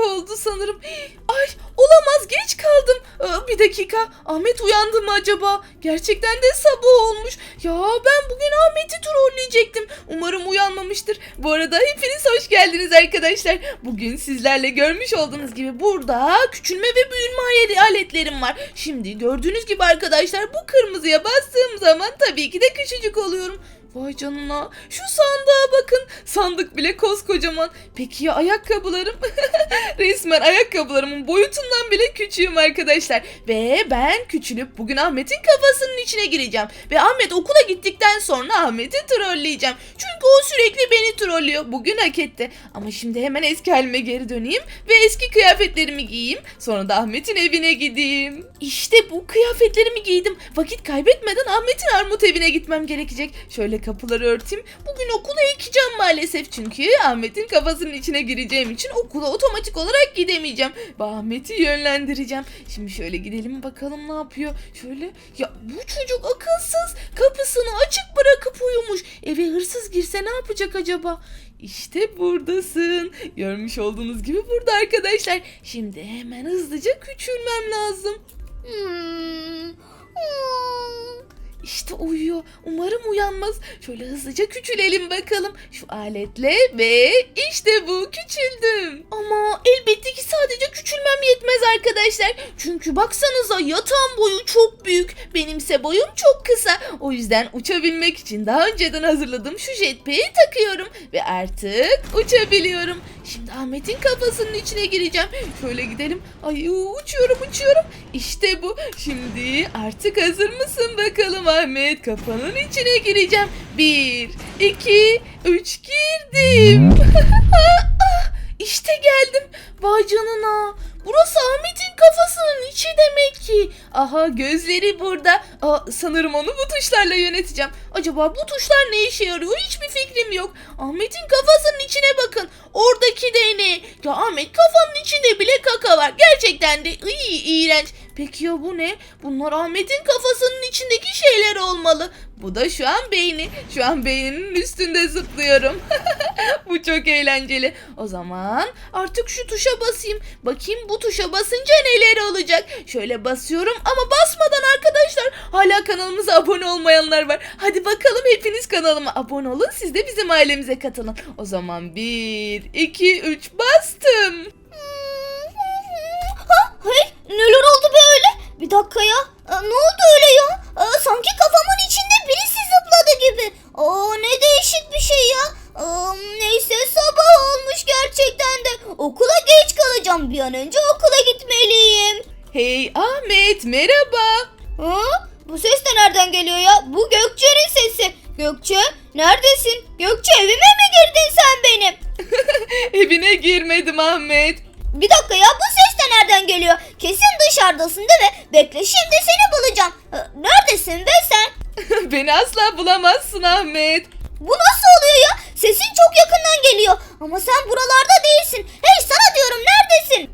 oldu sanırım. Ay olamaz geç kaldım. Aa, bir dakika Ahmet uyandı mı acaba? Gerçekten de sabah olmuş. Ya ben bugün Ahmet'i trolleyecektim. Umarım uyanmamıştır. Bu arada hepiniz hoş geldiniz arkadaşlar. Bugün sizlerle görmüş olduğunuz gibi burada küçülme ve büyüme alet- aletlerim var. Şimdi gördüğünüz gibi arkadaşlar bu kırmızıya bastığım zaman tabii ki de küçücük oluyorum. Vay canına. Şu sandığa bakın. Sandık bile koskocaman. Peki ya ayakkabılarım? Resmen ayakkabılarımın boyutundan bile küçüğüm arkadaşlar. Ve ben küçülüp bugün Ahmet'in kafasının içine gireceğim. Ve Ahmet okula gittikten sonra Ahmet'i trolleyeceğim. Çünkü o sürekli beni trollüyor. Bugün hak etti. Ama şimdi hemen eski halime geri döneyim. Ve eski kıyafetlerimi giyeyim. Sonra da Ahmet'in evine gideyim. İşte bu kıyafetlerimi giydim. Vakit kaybetmeden Ahmet'in armut evine gitmem gerekecek. Şöyle kapıları örteyim. Bugün okula ekeceğim maalesef. Çünkü Ahmet'in kafasının içine gireceğim için okula otomatik olarak gidemeyeceğim. Ahmet'i yönlendireceğim. Şimdi şöyle gidelim bakalım ne yapıyor. Şöyle ya bu çocuk akılsız. Kapısını açık bırakıp uyumuş. Eve hırsız girse ne yapacak acaba? İşte buradasın. Görmüş olduğunuz gibi burada arkadaşlar. Şimdi hemen hızlıca küçülmem lazım. Hmm. Hmm. İşte uyuyor. Umarım uyanmaz. Şöyle hızlıca küçülelim bakalım. Şu aletle ve işte bu küçüldüm. Ama elbette ki sadece küçülmem yetmez arkadaşlar. Çünkü baksanıza yatağın boyu çok büyük. Benimse boyum çok kısa. O yüzden uçabilmek için daha önceden hazırladığım şu jetpack'i takıyorum. Ve artık uçabiliyorum. Şimdi Ahmet'in kafasının içine gireceğim. Şöyle gidelim. Ay uçuyorum uçuyorum. İşte bu. Şimdi artık hazır mısın bakalım Ahmet? Kafanın içine gireceğim. Bir, iki, üç girdim. işte geldim. Vay canına. Burası Ahmet'in kafasının içi demek ki. Aha gözleri burada. Aa, sanırım onu bu tuşlarla yöneteceğim. Acaba bu tuşlar ne işe yarıyor? Hiçbir fikrim yok. Ahmet'in kafasının içine bakın. Oradaki de ne? Ya Ahmet kafanın içinde bile kaka var. Gerçekten de iyi iğrenç. Peki ya bu ne? Bunlar Ahmet'in kafasının içindeki şeyler olmalı. Bu da şu an beyni. Şu an beyninin üstünde zıplıyorum. bu çok eğlenceli. O zaman artık şu tuşa basayım. Bakayım bu tuşa basınca neler olacak. Şöyle basıyorum ama basmadan arkadaşlar hala kanalımıza abone olmayanlar var. Hadi bakalım hepiniz kanalıma abone olun. Siz de bizim ailemize katılın. O zaman 1, 2, 3 bastım. Ha, hey, neler oldu böyle? Bir dakika ya. Aa, ne oldu öyle ya? Aa, sanki kafamın içinde birisi zıpladı gibi. Aa, ne değişik bir şey ya. Aa, neyse sabah olmuş gerçekten de. Okula geç kalacağım. Bir an önce okula gitmeliyim. Hey Ahmet merhaba. Ha? Bu ses de nereden geliyor ya? Bu Gökçe'nin sesi. Gökçe neredesin? Gökçe evime mi girdin sen benim? Evine girmedim Ahmet. Bir dakika ya bu ses de nereden geliyor? Kesin dışarıdasın değil mi? Bekle şimdi seni bulacağım. Ha, Neredesin be sen? Beni asla bulamazsın Ahmet. Bu nasıl oluyor ya? Sesin çok yakından geliyor. Ama sen buralarda değilsin. Hey sana diyorum neredesin?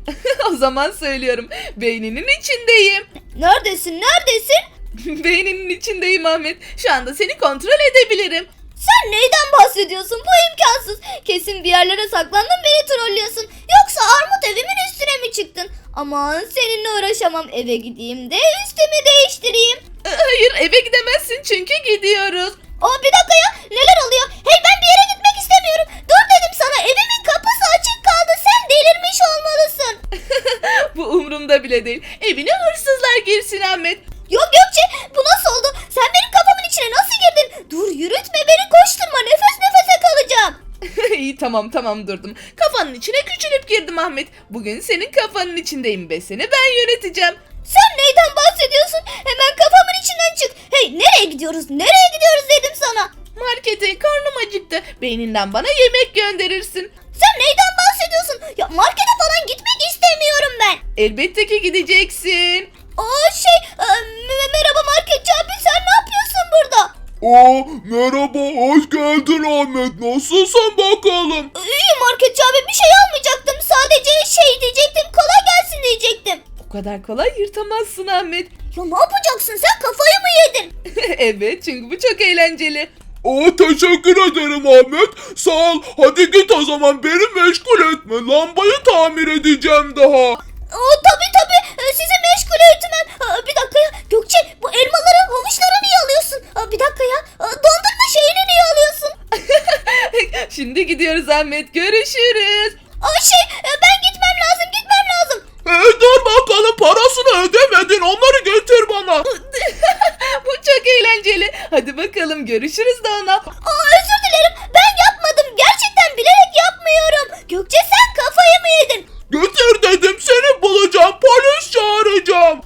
o zaman söylüyorum. Beyninin içindeyim. Neredesin neredesin? Beyninin içindeyim Ahmet. Şu anda seni kontrol edebilirim. Sen neyden bahsediyorsun? Bu imkansız. Kesin bir yerlere saklandın beni trollüyorsun. Yoksa armut evimin üstüne mi çıktın? Aman seninle uğraşamam. Eve gideyim de üstümü değiştireyim. Hayır eve gidemezsin çünkü gidiyoruz. Aa bir dakika ya neler oluyor? Hey ben bir yere gitmek istemiyorum. Dur dedim sana evimin kapısı açık kaldı. Sen delirmiş olmalısın. Bu umurumda bile değil. Evine hırsızlar girsin Ahmet. Yok Gökçe bu nasıl oldu? Sen benim kafamın içine nasıl girdin? Dur yürütme beni koşturma nefes nefese kalacağım. İyi tamam tamam durdum. Kafanın içine küçülüp girdim Ahmet. Bugün senin kafanın içindeyim ve seni ben yöneteceğim. Sen neyden bahsediyorsun? Hemen kafamın içinden çık. Hey nereye gidiyoruz? Nereye gidiyoruz dedim sana. Markete karnım acıktı. Beyninden bana yemek gönderirsin. Sen neyden bahsediyorsun? Ya markete falan gitmek istemiyorum ben. Elbette ki gideceksin. Aa şey e, me- merhaba marketçi abi sen ne yapıyorsun burada? Aa, merhaba, hoş geldin Ahmet. Nasılsın bakalım? İyi marketçi abi bir şey almayacaktım. Sadece şey diyecektim kolay gelsin diyecektim. O kadar kolay yırtamazsın Ahmet. Ya ne yapacaksın sen kafayı mı yedin? evet çünkü bu çok eğlenceli. Aa teşekkür ederim Ahmet. Sağ ol. Hadi git o zaman beni meşgul etme. Lambayı tamir edeceğim daha. Aa, tabii tabii Ee, sizi meşgul etmem. Aa, bir dakika ya Gökçe bu elmaları havuçları niye alıyorsun? Aa, bir dakika ya Aa, dondurma şeyini niye alıyorsun? Şimdi gidiyoruz Ahmet. Görüşürüz. Aa, şey e, ben gitmem lazım gitmem lazım. Ee, dur bakalım parasını ödemedin. Onları getir bana. Bu çok eğlenceli. Hadi bakalım görüşürüz de ona. Aa, özür dilerim ben yapmadım gerçekten bilerek yapmıyorum. Gökçe sen kafayı mı yedin? Getir dedim seni bulacağım. Polis çağıracağım.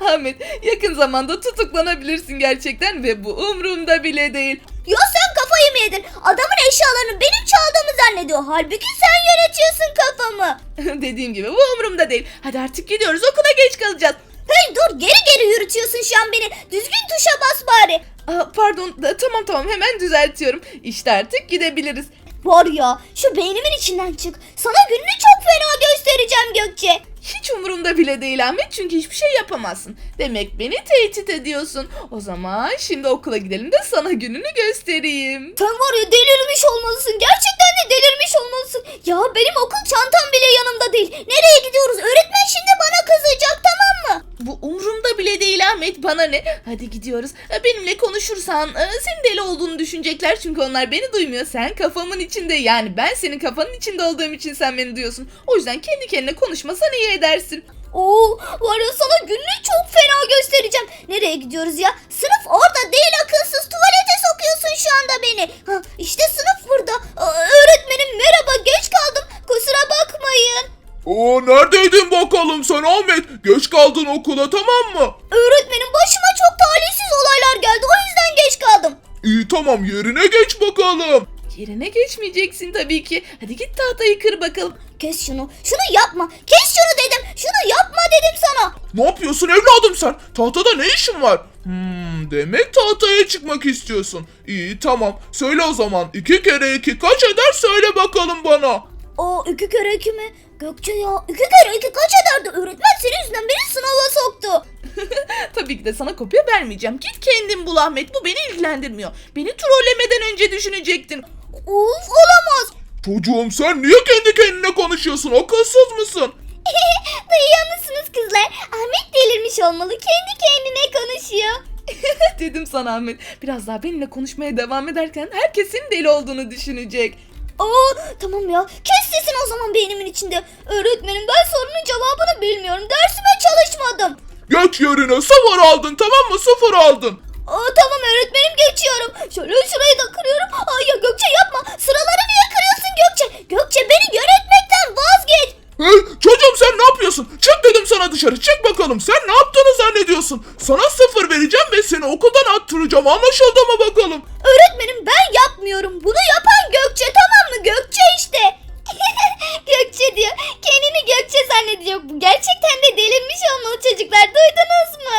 Ahmet yakın zamanda tutuklanabilirsin gerçekten ve bu umurumda bile değil. Ya sen kafayı mı yedin? Adamın eşyalarını benim çaldığımı zannediyor. Halbuki sen yönetiyorsun kafamı. Dediğim gibi bu umurumda değil. Hadi artık gidiyoruz okula geç kalacağız. Hey dur geri geri yürütüyorsun şu an beni. Düzgün tuşa bas bari. Aa, pardon da- tamam tamam hemen düzeltiyorum. İşte artık gidebiliriz. Var ya şu beynimin içinden çık. Sana gününü çok fena göstereceğim Gökçe. Hiç umurumda bile değil Ahmet çünkü hiçbir şey yapamazsın. Demek beni tehdit ediyorsun. O zaman şimdi okula gidelim de sana gününü göstereyim. Sen var ya delirmiş olmalısın. Gerçekten de delirmiş olmalısın. Ya benim okul çantam bile yanımda değil. Nereye gidiyoruz? Öğretmen şimdi bana kızacak tamam mı? Bu umurumda bile değil Ahmet bana ne? Hadi gidiyoruz. E, Benimle konuşursan e, senin deli olduğunu düşünecekler çünkü onlar beni duymuyor. Sen kafamın içinde yani ben senin kafanın içinde olduğum için sen beni duyuyorsun. O yüzden kendi kendine konuşmasan iyi edersin. Oo, var ya sana gününü çok fena göstereceğim. Nereye gidiyoruz ya? Sınıf orada değil akılsız. Tuvalete sokuyorsun şu anda beni. Ha, işte sınıf burada. Aa, öğretmenim merhaba geç kaldım. Kusura bakmayın. Oo neredeydin bakalım sen Ahmet? Geç kaldın okula tamam mı? Öğretmenim başıma çok talihsiz olaylar geldi. O yüzden geç kaldım. İyi tamam yerine geç bakalım. Yerine geçmeyeceksin tabii ki. Hadi git tahtayı kır bakalım. Kes şunu. Şunu yapma. Kes şunu dedim. Şunu yapma dedim sana. Ne yapıyorsun evladım sen? Tahtada ne işin var? Hmm, demek tahtaya çıkmak istiyorsun. İyi tamam. Söyle o zaman. İki kere iki kaç eder söyle bakalım bana. O iki kere iki mi? Gökçe ya iki kere iki kaç ederdi? Öğretmen senin yüzünden beni sınava soktu. Tabii ki de sana kopya vermeyeceğim. Git kendin bul Ahmet. Bu beni ilgilendirmiyor. Beni trollemeden önce düşünecektin. Of olamaz. Çocuğum sen niye kendi kendine konuşuyorsun? Akılsız mısın? Duyuyor musunuz kızlar? Ahmet delirmiş olmalı. Kendi kendine konuşuyor. Dedim sana Ahmet. Biraz daha benimle konuşmaya devam ederken herkesin deli olduğunu düşünecek. Aa tamam ya. Kes sesini o zaman beynimin içinde. Öğretmenim ben sorunun cevabını bilmiyorum. Dersime çalışmadım. Geç yerine sıfır aldın tamam mı? Sıfır aldın. Aa tamam öğretmenim geçiyorum. Şöyle şurayı da kırıyorum. Ay ya Gökçe yapma. Sıraları niye kırıyorsun Gökçe? Gökçe beni yönetmekten vazgeç. Hey çocuğum sen ne yapıyorsun? Çık dedim sana dışarı çık bakalım. Sen ne yaptığını zannediyorsun? Sana sıfır vereceğim ve seni okuldan attıracağım. Anlaşıldı mı bakalım? Öğretmenim ben yapmıyorum. Bunu yapan Gökçe tamam mı? Gökçe işte. Gökçe diyor. Kendini Gökçe zannediyor. Bu gerçekten de delirmiş olmalı çocuklar. Duydunuz mu?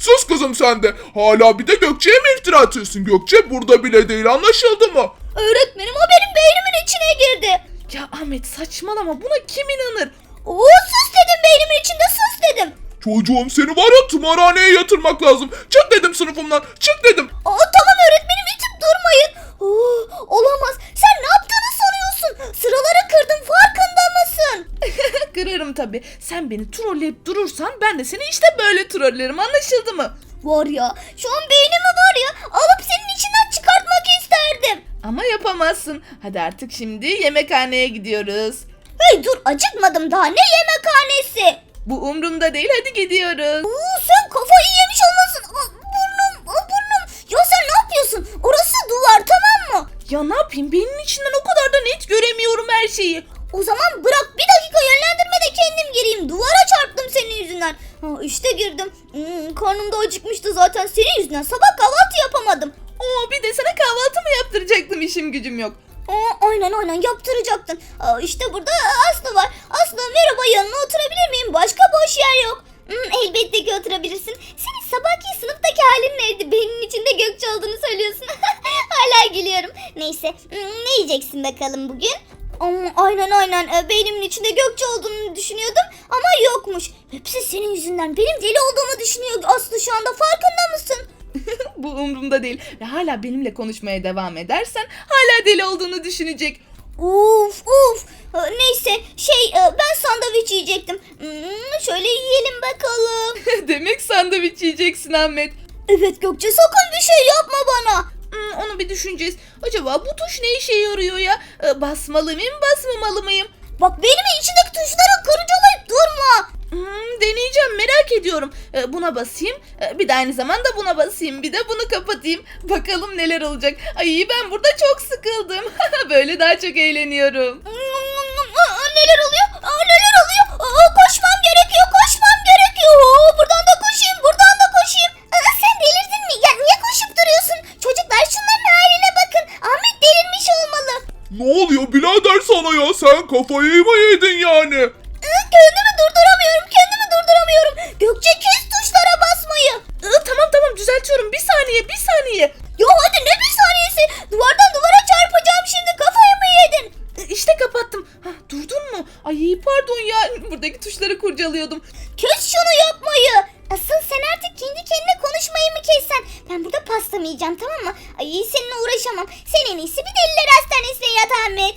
Sus kızım sen de. Hala bir de Gökçe'ye mi iftira atıyorsun? Gökçe burada bile değil anlaşıldı mı? Öğretmenim o benim beynimin içine girdi. Ya Ahmet saçmalama buna kim inanır? Oo sus dedim beynimin içinde sus dedim. Çocuğum seni var ya tımarhaneye yatırmak lazım. Çık dedim sınıfımdan. Çık dedim. Aa tamam öğretmenim itip durmayın. Oo, olamaz. Sen ne yaptığını sanıyorsun? Sıraları kırdın farkında mısın? Kırarım tabii. Sen beni trolleyip durursan ben de seni işte böyle trollerim anlaşıldı mı? Var ya şu an beynimi var ya alıp senin içinden çıkartmak isterdim. Ama yapamazsın. Hadi artık şimdi yemekhaneye gidiyoruz. Hey dur acıkmadım daha ne yemekhanesi? Bu umrumda değil hadi gidiyoruz. Oo, sen kafayı yemiş olmasın. Burnum, burnum. Ya sen ne yapıyorsun? Orası duvar tamam mı? Ya ne yapayım benim içinden o kadar da net göremiyorum her şeyi. O zaman bırak bir dakika yönlendirme de kendim gireyim. Duvara çarptım senin yüzünden. Ha, işte girdim. Hmm, karnım da acıkmıştı zaten senin yüzünden. Sabah kahvaltı yapamadım. Oo bir de sana kahvaltı mı yaptıracaktım işim gücüm yok. Aa, aynen aynen yaptıracaktın. Aa, işte burada Aslı var. Aslı merhaba yanına oturabilir miyim? Başka boş yer yok. Hmm, elbette ki oturabilirsin. Senin sabahki sınıftaki halin neydi? Benim içinde Gökçe olduğunu söylüyorsun. Hala gülüyorum. Neyse hmm, ne yiyeceksin bakalım bugün? Aa, aynen aynen Ee, beynimin içinde Gökçe olduğunu düşünüyordum ama yokmuş. Hepsi senin yüzünden benim deli olduğumu düşünüyor Aslı şu anda farkında mısın? Bu umurumda değil. Ve hala benimle konuşmaya devam edersen hala deli olduğunu düşünecek. Uf uf. Ee, Neyse şey e, ben sandviç yiyecektim. Hmm, şöyle yiyelim bakalım. Demek sandviç yiyeceksin Ahmet. Evet Gökçe sakın bir şey yapma bana. Hmm, onu bir düşüneceğiz. Acaba bu tuş ne işe yarıyor ya? Ee, basmalı mıyım basmamalı mıyım? Bak benim içindeki tuşları kırıcılayıp durma. Hmm, deneyeceğim merak ediyorum. Ee, buna basayım. Ee, bir de aynı zamanda buna basayım. Bir de bunu kapatayım. Bakalım neler olacak. Ay ben burada çok sıkıldım. Böyle daha çok eğleniyorum. Aa, neler oluyor? Aa, neler oluyor? Aa, koşmam gerekiyor, koşmam gerekiyor. Aa, buradan da koşayım, buradan da koşayım. Aa, sen delirdin mi? Ya niye koşup duruyorsun? Çocuklar şunların haline bakın. Ahmet delirmiş olmalı. Ne oluyor birader sana ya? Sen kafayı mı yedin yani? Aa, kendimi durduramıyorum, kendimi durduramıyorum. Gökçe kes tuşlara basmayı. Ee, tamam tamam düzeltiyorum. Bir saniye bir saniye. Ya hadi ne bir saniyesi? Duvardan duvara çarpacağım şimdi. Kafayı mı yedin? Ee, İşte kapattım. Hah, durdun mu? Ay pardon ya. Buradaki tuşları kurcalıyordum. Kes şunu yapmayı. Asıl sen artık kendi kendine konuşmayı mı kessen? Ben burada pasta mı yiyeceğim tamam mı? Ay seninle uğraşamam. Sen en iyisi bir deliler hastanesine yat Ahmet.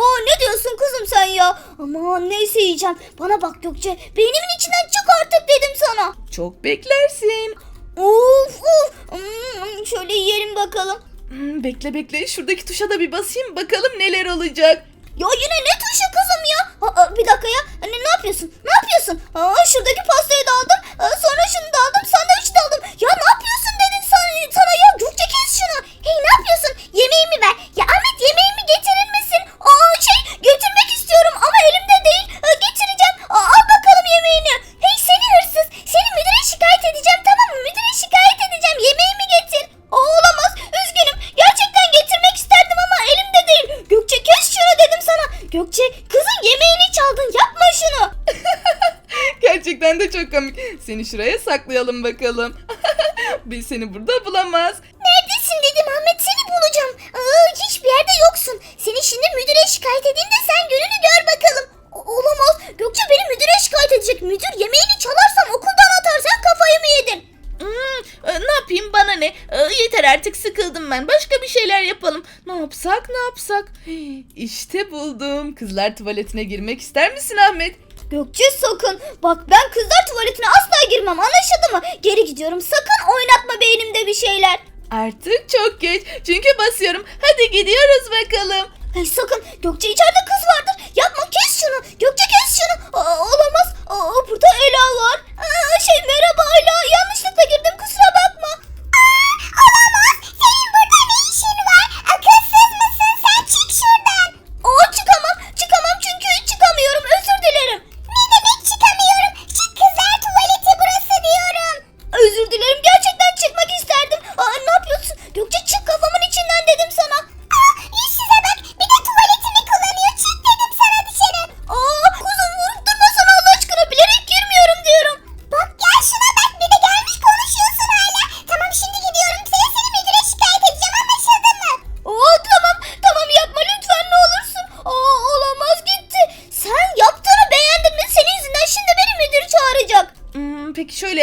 Oo ne diyorsun kızım sen ya? Aman neyse yiyeceğim. Bana bak Gökçe. Beynimin içinden çık artık dedim sana. Çok beklersin. Of of. Hmm, şöyle yiyelim bakalım. Hmm, bekle bekle. Şuradaki tuşa da bir basayım. Bakalım neler olacak. Ya yine ne tuşu kızım ya? Aa, bir dakika ya. Anne ne yapıyorsun? Ne yapıyorsun? Aa, şuradaki pastayı da aldım. Aa, sonra şunu da aldım. Sandviç de aldım. Ya ne yapıyorsun dedin sana, sana ya? Gökçe kes şunu. Hey ne yapıyorsun? Yemeğimi ver. Ya Ahmet yemeğimi getirir misin? Aa şey götürmek istiyorum ama elimde değil. Aa, getireceğim. Aa, al bakalım yemeğini. Hey seni hırsız. Seni müdüre şikayet edeceğim tamam mı? Müdüre şikayet edeceğim. Yemeğimi getir. Aa, olamaz. Üzgünüm. Gerçekten getirmek isterdim ama elimde değil. Gökçe kes şunu dedim sana. Gökçe kızın yemeğini çaldın. Yapma şunu. Gerçekten de çok komik. Seni şuraya saklayalım bakalım. Biz seni burada bulamaz. Neredesin dedim Ahmet seni bulacağım. Aa, hiçbir yerde yoksun. Seni şimdi müdüre şikayet edeyim de sen gününü gör bakalım. O- olamaz. Gökçe beni müdüre şikayet edecek. Müdür yemeğini çalarsam okuldan atar. Sen kafayı mı yedin? Hmm, e, ne yapayım bana ne? E, yeter artık sıkıldım ben. Başka bir şeyler yapalım. Ne yapsak ne yapsak? İşte buldum. Kızlar tuvaletine girmek ister misin Ahmet? Gökçe sakın. Bak ben kızlar tuvaletine asla girmem anlaşıldı mı? Geri gidiyorum. Sakın oynatma beynimde bir şeyler. Artık çok geç. Çünkü basıyorum. Hadi gidiyoruz bakalım. Hey sakın. Gökçe içeride kız vardır. Yapma kes şunu. Gökçe kes şunu. Aa, olamaz. Aa, burada Ela var. Aa, şey merhaba Ela.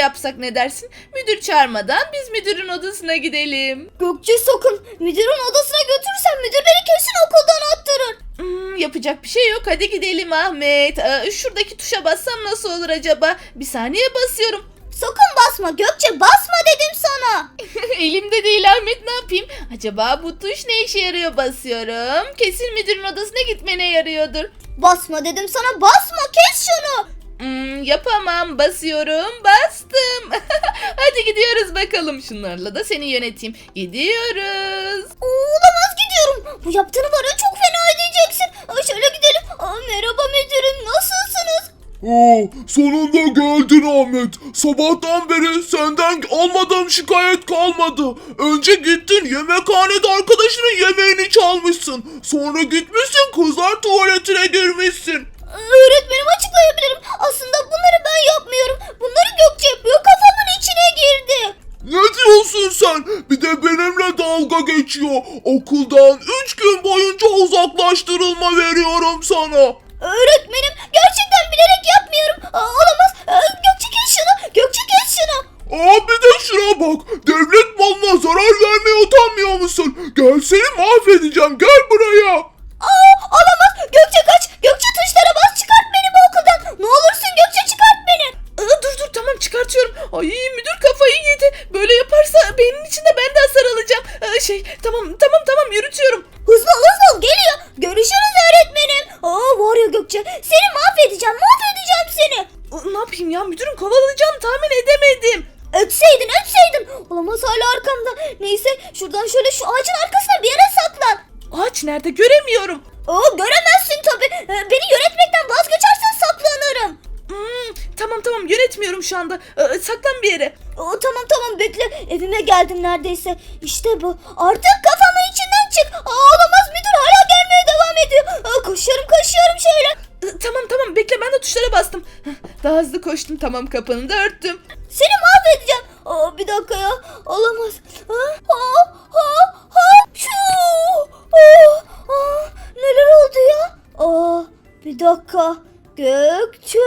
Yapsak ne dersin? Müdür çağırmadan biz müdürün odasına gidelim. Gökçe sakın. Müdürün odasına götürürsen müdür beni kesin okuldan attırır. Hmm, yapacak bir şey yok. Hadi gidelim Ahmet. Aa, şuradaki tuşa bassam nasıl olur acaba? Bir saniye basıyorum. Sakın basma Gökçe basma dedim sana. Elimde değil Ahmet ne yapayım? Acaba bu tuş ne işe yarıyor basıyorum. Kesin müdürün odasına gitmene yarıyordur. Basma dedim sana basma kes şunu. Hmm, yapamam basıyorum bastım. Hadi gidiyoruz bakalım şunlarla da seni yöneteyim. Gidiyoruz. Oo, olamaz gidiyorum. Bu yaptığını var ya çok fena ödeyeceksin. Aa, şöyle gidelim. Aa, merhaba müdürüm nasılsınız? Oo, sonunda geldin Ahmet. Sabahtan beri senden almadığım şikayet kalmadı. Önce gittin yemekhanede arkadaşının yemeğini çalmışsın. Sonra gitmişsin kızlar tuvaletine girmişsin. Öğretmenim açıklayabilirim. Aslında bunları ben yapmıyorum. Bunları Gökçe yapıyor. Kafamın içine girdi. Ne diyorsun sen? Bir de benimle dalga geçiyor. Okuldan 3 gün boyunca uzaklaştırılma veriyorum sana. Öğretmenim gerçekten bilerek yapmıyorum. Aa, olamaz. Aa, Gökçe kes şunu. Gökçe kes şunu. Aa bir de şuna bak. Devlet malına zarar vermeye utanmıyor musun? Gel seni mahvedeceğim. Gel buraya. Aa, olamaz. Gökçe kaç. Tamam tamam yönetmiyorum şu anda. Aa, saklan bir yere. Aa, tamam tamam bekle evime geldim neredeyse. İşte bu artık kafamın içinden çık. Aa, olamaz müdür hala gelmeye devam ediyor. Aa, koşuyorum koşuyorum şöyle. Aa, Tamam tamam bekle ben de tuşlara bastım. Daha hızlı koştum tamam kapını da örttüm. Seni mahvedeceğim. Aa, bir dakika ya. Olamaz. Ha, ha, ha, ha. Şu. Aa, aa, neler oldu ya? Aa, bir dakika. Gökçe.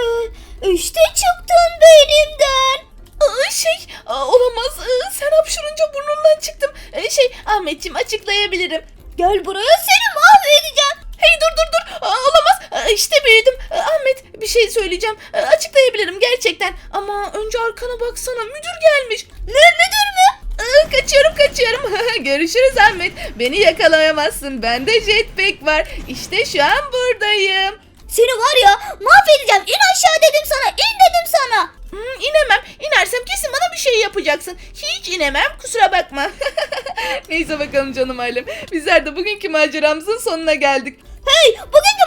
İşte çıktın benimden. Aa, şey olamaz. Aa, sen hapşurunca burnundan çıktım. Ee, şey Ahmetciğim açıklayabilirim. Gel buraya seni mahvedeceğim. Hey dur dur dur. Aa, olamaz. Aa, işte büyüdüm. Ahmet bir şey söyleyeceğim. Açıklayabilirim gerçekten. Ama önce arkana baksana. Müdür gelmiş. Ne müdür mü? Aa, kaçıyorum kaçıyorum. Görüşürüz Ahmet. Beni yakalayamazsın. Bende jetpack var. İşte şu an buradayım. Seni var ya mahvedeceğim. İn aşağı dedim sana. İn dedim sana. Hmm, inemem. İnersem kesin bana bir şey yapacaksın. Hiç inemem. Kusura bakma. Neyse bakalım canım ailem. Bizler de bugünkü maceramızın sonuna geldik. Hey maceramızın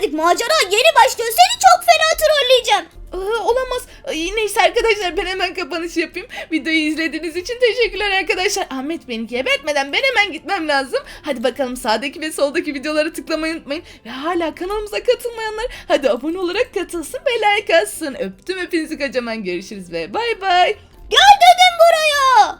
gelmedik. Macera yeni başlıyor. Seni çok fena trolleyeceğim. Aa, olamaz. Ay, neyse arkadaşlar ben hemen kapanış yapayım. Videoyu izlediğiniz için teşekkürler arkadaşlar. Ahmet beni gebertmeden ben hemen gitmem lazım. Hadi bakalım sağdaki ve soldaki videoları tıklamayı unutmayın. Ve hala kanalımıza katılmayanlar hadi abone olarak katılsın ve like atsın. Öptüm hepinizi kocaman görüşürüz ve bay bay. Gel dedim buraya.